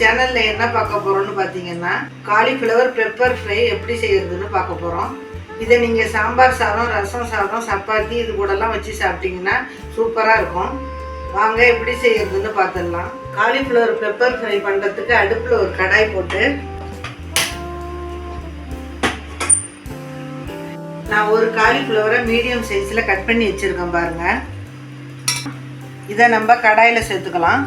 சேனலில் சேனல்ல என்ன பார்க்க போறோம்னு பார்த்தீங்கன்னா காலிஃப்ளவர் பெப்பர் ஃப்ரை எப்படி செய்யறதுன்னு பார்க்க போறோம். இதை நீங்க சாம்பார் சாதம் ரசம் சாதம் சப்பாத்தி இது கூடலாம் வச்சு சாப்பிட்டீங்கன்னா சூப்பரா இருக்கும். வாங்க எப்படி செய்யறதுன்னு பார்த்துடலாம். காலிஃப்ளவர் பெப்பர் ஃப்ரை பண்ணுறதுக்கு அடுப்பில் ஒரு கடாய் போட்டு நான் ஒரு காலிஃப்ளவரை மீடியம் சைஸில் கட் பண்ணி வச்சுருக்கேன் பாருங்கள் இதை நம்ம கடாயில் சேர்த்துக்கலாம்.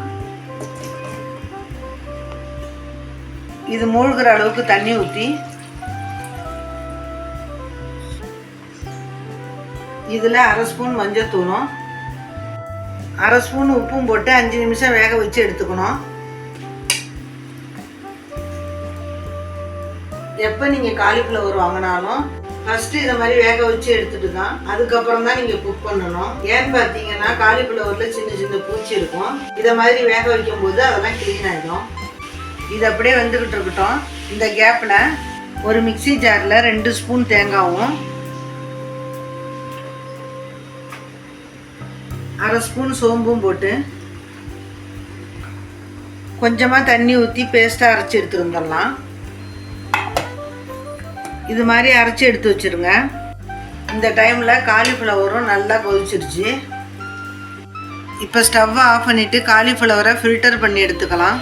இது மூழ்கிற அளவுக்கு தண்ணி ஊற்றி இதில் அரை ஸ்பூன் மஞ்சத்தூளும் அரை ஸ்பூன் உப்பும் போட்டு அஞ்சு நிமிஷம் வேக வச்சு எடுத்துக்கணும். எப்போ நீங்கள் காலிஃப்ளவர் வாங்கினாலும் ஃபஸ்ட்டு இதை மாதிரி வேக வச்சு எடுத்துட்டு தான் அதுக்கப்புறம் தான் நீங்கள் குக் பண்ணணும். ஏன்னு பார்த்தீங்கன்னா காலிஃப்ளவரில் சின்ன சின்ன பூச்சி இருக்கும். இதை மாதிரி வேக வைக்கும் போது அதெல்லாம் க்ளீன் ஆகிடும் இது அப்படியே வந்துக்கிட்டு இருக்கட்டும். இந்த கேப்பில் ஒரு மிக்சி ஜாரில் ரெண்டு ஸ்பூன் தேங்காவும் அரை ஸ்பூன் சோம்பும் போட்டு கொஞ்சமாக தண்ணி ஊற்றி பேஸ்ட்டாக அரைச்சி எடுத்து வந்துடலாம். இது மாதிரி அரைச்சி எடுத்து வச்சிருங்க. இந்த டைமில் காலிஃப்ளவரும் நல்லா கொதிச்சிருச்சு. இப்போ ஸ்டவ்வை ஆஃப் பண்ணிவிட்டு காலிஃப்ளவரை ஃபில்டர் பண்ணி எடுத்துக்கலாம்.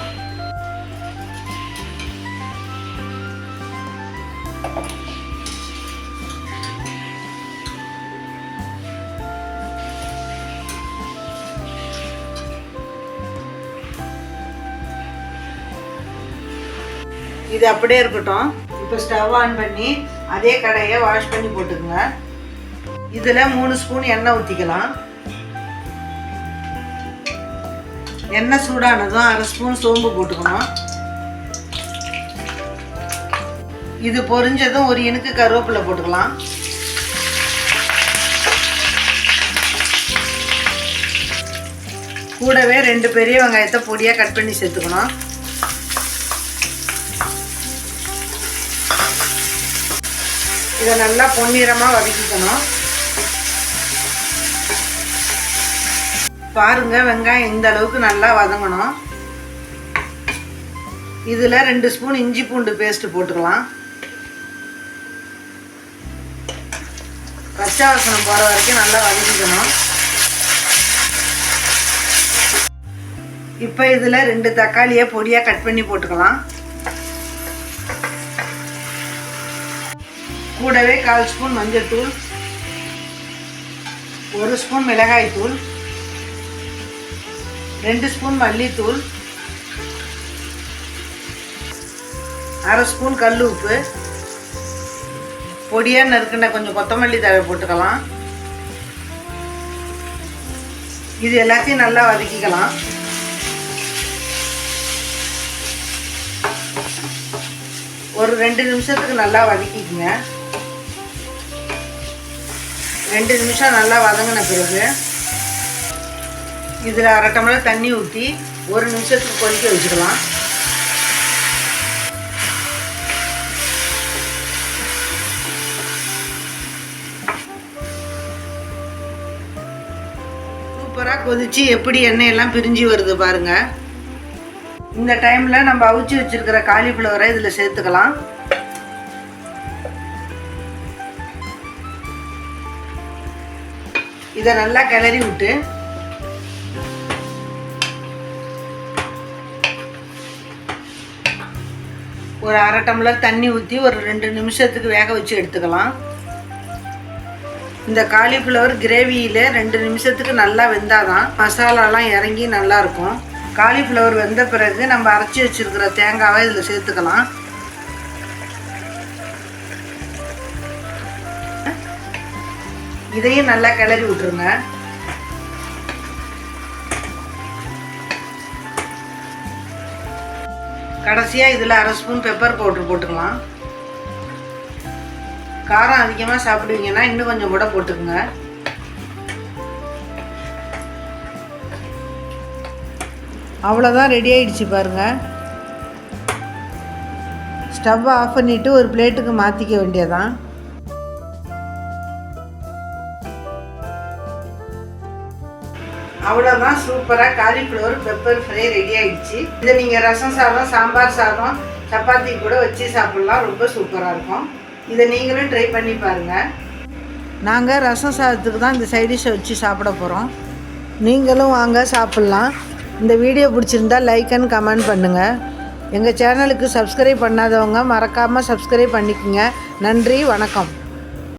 இது அப்படியே இருக்கட்டும். இப்போ ஸ்டவ் ஆன் பண்ணி அதே கடையை வாஷ் பண்ணி போட்டுக்கோங்க. இதில் மூணு ஸ்பூன் எண்ணெய் ஊற்றிக்கலாம் எண்ணெய் சூடானதும் அரை ஸ்பூன் சோம்பு போட்டுக்கணும். இது பொரிஞ்சதும் ஒரு இனுக்கு கருவேப்பிலை போட்டுக்கலாம். கூடவே ரெண்டு பெரிய வெங்காயத்தை பொடியாக கட் பண்ணி சேர்த்துக்கணும். இதை நல்லா பொன்னிறமாக வதக்கிக்கணும். பாருங்க வெங்காயம் இந்த அளவுக்கு நல்லா வதங்கணும். இதில் ரெண்டு ஸ்பூன் இஞ்சி பூண்டு பேஸ்ட்டு போட்டுக்கலாம். பச்சை வாசனம் போகிற வரைக்கும் நல்லா வதக்கிக்கணும். இப்போ இதில் ரெண்டு தக்காளியை பொடியாக கட் பண்ணி போட்டுக்கலாம். கூடவே கால் ஸ்பூன் மஞ்சள்தூள் ஒரு ஸ்பூன் மிளகாய்த்தூள் ரெண்டு ஸ்பூன் மல்லித்தூள் அரை ஸ்பூன் கல் உப்பு பொடியாக நறுக்கின கொஞ்சம் கொத்தமல்லி தழை போட்டுக்கலாம். இது எல்லாத்தையும் நல்லா வதக்கிக்கலாம். ஒரு ரெண்டு நிமிஷத்துக்கு நல்லா வதக்கிக்குங்க. ரெண்டு நிமிஷம் நல்லா வதங்கின பிறகு இதில் அரை டம்ளர் தண்ணி ஊற்றி ஒரு நிமிஷத்துக்கு கொதிக்க வச்சுக்கலாம். சூப்பராக கொதித்து எப்படி எண்ணெயெல்லாம் பிரிஞ்சு வருது பாருங்கள் இந்த டைமில் நம்ம அவிச்சு வச்சிருக்கிற காலிஃப்ளவரை இதில் சேர்த்துக்கலாம். இதை நல்லா கிளறி விட்டு ஒரு அரை டம்ளர் தண்ணி ஊற்றி ஒரு ரெண்டு நிமிஷத்துக்கு வேக வச்சு எடுத்துக்கலாம். இந்த காலிஃப்ளவர் கிரேவியில் ரெண்டு நிமிஷத்துக்கு நல்லா வெந்தாதான் மசாலாலாம் இறங்கி நல்லா இருக்கும். காலிஃப்ளவர் வெந்த பிறகு நம்ம அரைச்சி வச்சிருக்கிற தேங்காவை இதில் சேர்த்துக்கலாம். இதையும் நல்லா கிளறி விட்டுருங்க. கடைசியாக இதில் அரை ஸ்பூன் பெப்பர் பவுட்ரு போட்டுக்கலாம். காரம் அதிகமாக சாப்பிடுவீங்கன்னா இன்னும் கொஞ்சம் கூட போட்டுக்கோங்க. அவ்வளோதான் ரெடி ஆயிடுச்சு பாருங்கள் ஸ்டவ்வை ஆஃப் பண்ணிவிட்டு ஒரு பிளேட்டுக்கு மாற்றிக்க வேண்டியதான் அவ்வளோதான் சூப்பராக காலிஃப்ளவர் பெப்பர் ஃப்ரை ரெடி ஆகிடுச்சு இதை நீங்கள் ரசம் சாதம் சாம்பார் சாதம் சப்பாத்தி கூட வச்சு சாப்பிட்லாம். ரொம்ப சூப்பராக இருக்கும். இதை நீங்களும் ட்ரை பண்ணி பாருங்கள் நாங்கள் ரசம் சாதத்துக்கு தான் இந்த சைடிஷை வச்சு சாப்பிட போகிறோம் நீங்களும் வாங்க சாப்பிட்லாம். இந்த வீடியோ பிடிச்சிருந்தா லைக் அண்ட் கமெண்ட் பண்ணுங்கள் எங்கள் சேனலுக்கு சப்ஸ்கிரைப் பண்ணாதவங்க மறக்காமல் சப்ஸ்கிரைப் பண்ணிக்கோங்க. நன்றி வணக்கம்.